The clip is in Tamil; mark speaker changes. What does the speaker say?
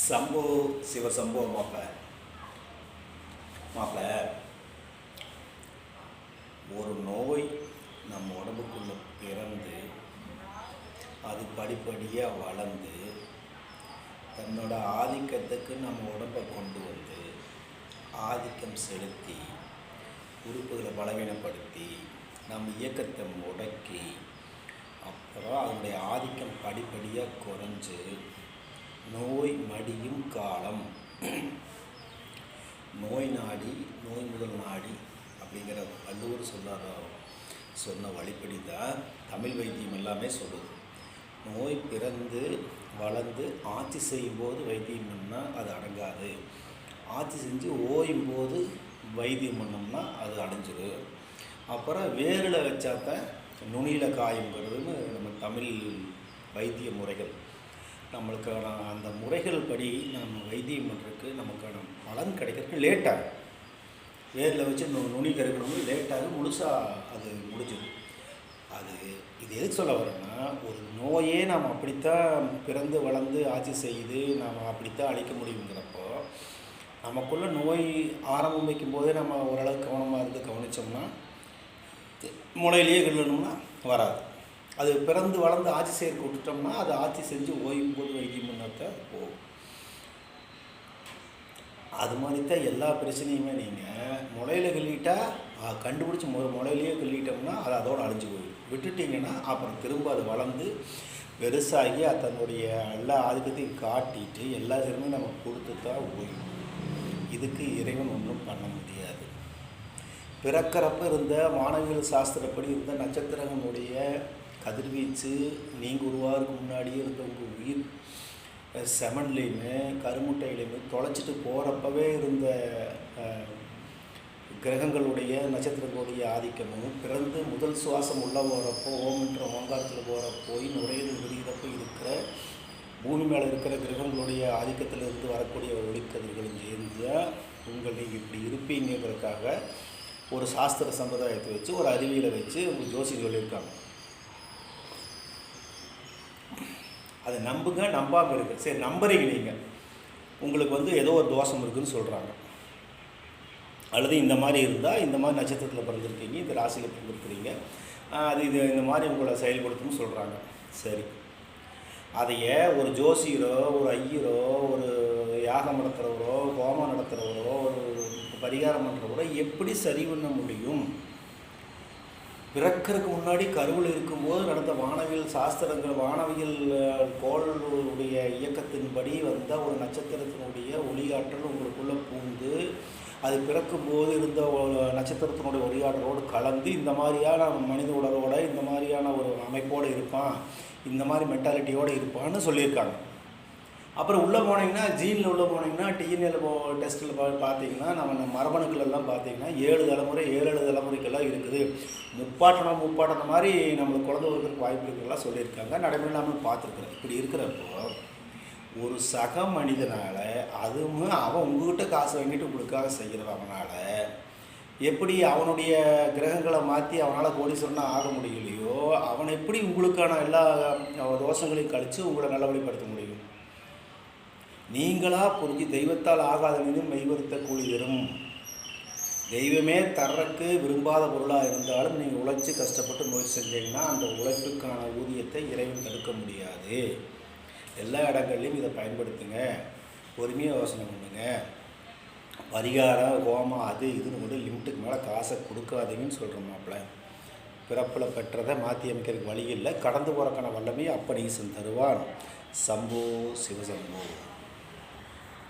Speaker 1: சம்போ சிவசம்போ மாப்பிள்ள மாப்பிள்ள ஒரு நோய் நம்ம உடம்புக்குள்ள பிறந்து அது படிப்படியாக வளர்ந்து தன்னோட ஆதிக்கத்துக்கு நம்ம உடம்பை கொண்டு வந்து ஆதிக்கம் செலுத்தி உறுப்புகளை பலவீனப்படுத்தி நம்ம இயக்கத்தை முடக்கி அப்புறம் அதனுடைய ஆதிக்கம் படிப்படியாக குறைஞ்சு நோய் மடியும் காலம். நோய் நாடி நோய் முதல் நாடி அப்படிங்கிற வள்ளுவர் சொல்லாத சொன்ன வழிப்படி தான் தமிழ் வைத்தியம் எல்லாமே சொல்லுது. நோய் பிறந்து வளர்ந்து ஆட்சி செய்யும்போது வைத்தியம் பண்ணால் அது அடங்காது. ஆட்சி செஞ்சு ஓயும் போது வைத்தியம் பண்ணோம்னா அது அடைஞ்சிரும் அப்புறம் வேரில் வச்சாத்தான் நுனியில் காயுங்கிறதுன்னு நம்ம தமிழ் வைத்திய முறைகள். நம்மளுக்கான அந்த முறைகள் படி நம்ம வைத்தியம் பண்ணுறதுக்கு நமக்கான பலன் கிடைக்கிறதுக்கு லேட்டாகும். வேரில் வச்சு நுனி கருக்கணும் லேட்டாக முழுசாக அது முடிஞ்சிடும். அது இது எதுக்கு சொல்ல வரேன்னா ஒரு நோயே நாம் அப்படித்தான் பிறந்து வளர்ந்து ஆட்சி செய்து நாம் அப்படித்தான் அழிக்க முடியுங்கிறப்போ நமக்குள்ளே நோய் ஆரம்பம் வைக்கும்போதே நம்ம ஓரளவுக்கு கவனமாக இருந்து கவனித்தோம்னா முளையிலேயே கிள்ளணும்னா வராது. அது பிறந்து வளர்ந்து ஆட்சி செய்யறதுக்கு விட்டுட்டோம்னா அது ஆட்சி செஞ்சு ஓய்வு போது வைத்தியம் பண்ணாத போகும். அது மாதிரி தான் எல்லா பிரச்சனையுமே நீங்கள் முளையில கிள்ளிட்டா கண்டுபிடிச்சி மு முளையிலேயே கிள்ளிட்டோம்னா அது அதோடு அழிஞ்சு போயிடும். விட்டுட்டிங்கன்னா அப்புறம் திரும்ப அது வளர்ந்து பெருசாகி தன்னுடைய எல்லா ஆதிக்கத்தையும் காட்டிட்டு எல்லா திறமையும் நம்ம கொடுத்து தான் ஓய்வு இதுக்கு இறைவன் ஒன்றும் பண்ண முடியாது. பிறக்கிறப்ப இருந்த வானவியல் சாஸ்திரப்படி இருந்த நட்சத்திரங்களுடைய கதிர்வீச்சு நீங்கள் உருவாகிறதுக்கு முன்னாடியே இருந்த உங்கள் உயிர் செமன்லேயுமே கருமுட்டையிலையுமே தொலைச்சிட்டு போகிறப்பவே இருந்த கிரகங்களுடைய நட்சத்திரங்களுடைய ஆதிக்கமும் பிறந்து முதல் சுவாசம் உள்ளே போகிறப்போ ஓம்ன்ற ஓங்காரத்தில் போகிற போய் நுரையீரல் இருக்கிற பூமி மேலே இருக்கிற கிரகங்களுடைய ஆதிக்கத்திலிருந்து வரக்கூடிய ஒளிக்கதிர்களும் சேர்ந்து உங்கள் நீங்கள் இப்படி இருப்பீங்கிறதுக்காக ஒரு சாஸ்திர சம்பிரதாயத்தை வச்சு ஒரு அறிவியலை வச்சு உங்களுக்கு ஜோசி சொல்லியிருக்காங்க. அதை நம்புங்க நம்பாமல் இருக்கு சரி நம்புறீங்க நீங்கள் உங்களுக்கு வந்து ஏதோ ஒரு தோஷம் இருக்குதுன்னு சொல்கிறாங்க அல்லது இந்த மாதிரி இருந்தால் இந்த மாதிரி நட்சத்திரத்தில் பிறந்திருக்கீங்க இந்த ராசியில் பிறந்திருக்கிறீங்க அது இது இந்த மாதிரி உங்களை செயல்படுத்தும்னு சொல்கிறாங்க சரி. அதையே ஒரு ஜோசியரோ ஒரு ஐயரோ ஒரு யாகம் நடத்துகிறவரோ ஹோமம் நடத்துகிறவரோ ஒரு பரிகாரம் பண்ணுறவரோ எப்படி சரி பண்ண முடியும்? பிறக்கிறதுக்கு முன்னாடி கருவில் இருக்கும்போது நடந்த வானவியல் சாஸ்திரங்கள் வானவியல் கோளுடைய இயக்கத்தின்படி வந்த ஒரு நட்சத்திரத்தினுடைய ஒளியாற்றல் உங்களுக்குள்ளே பூந்து அது பிறக்கும்போது இருந்த நட்சத்திரத்தினுடைய ஒளியாற்றலோடு கலந்து இந்த மாதிரியான மனித உடலோட இந்த மாதிரியான ஒரு அமைப்போடு இருப்பான் இந்த மாதிரி மெட்டாலிட்டியோடு இருப்பான்னு சொல்லியிருக்காங்க. அப்புறம் உள்ளே போனீங்கன்னா ஜீனில் உள்ளே போனீங்கன்னா டிஎன்ஏல போ டெஸ்ட்டில் பா பார்த்தீங்கன்னா நம்ம மரபணுக்களெல்லாம் மரபணுக்கள் எல்லாம் பார்த்தீங்கன்னா ஏழு தலைமுறை ஏழு ஏழு தலைமுறைக்கெல்லாம் இருக்குது. முப்பாட்டணம் முப்பாட்டணம் மாதிரி நம்மளுக்கு குழந்தை இருக்கிறதுக்கு வாய்ப்பு இருக்கிறதெல்லாம் சொல்லியிருக்காங்க. நடைமுறை நாம பார்த்துருக்குறோம் இப்படி இருக்கிறப்போ ஒரு சக மனிதனால் அதுவும் அவன் உங்ககிட்ட காசு வாங்கிட்டு உங்களுக்காக செய்கிறவனால எப்படி அவனுடைய கிரகங்களை மாற்றி அவனால் கோடீஸ்வரனாக ஆக முடியலையோ அவன் எப்படி உங்களுக்கான எல்லா தோஷங்களையும் கழித்து உங்களை நல்லபடிப்படுத்த முடியும்? நீங்களா புரிஞ்சு தெய்வத்தால் ஆகாதவனையும் மெய்வருத்த கூலி தரும் தெய்வமே தர்றக்கு விரும்பாத பொருளாக இருந்தாலும் நீங்கள் உழைச்சி கஷ்டப்பட்டு முயற்சி செஞ்சீங்கன்னா அந்த உழைப்புக்கான ஊதியத்தை இறைவன் தடுக்க முடியாது. எல்லா இடங்கள்லையும் இதை பயன்படுத்துங்க. பொறுமையாக யோசனை பண்ணுங்க. பரிகாரம் ஹோமம் அது இதுன்னு கூட லிமிட்டுக்கு மேலே காசை கொடுக்காதீங்கன்னு சொல்கிறோம் மாப்பிள்ள பிறப்பில் பெற்றதை மாற்றி அமைக்கிறதுக்கு வழி இல்லை. கடந்து போகிறக்கான வல்லமையை அப்படி ஈசன் தருவான். சம்போ சிவசம்போ.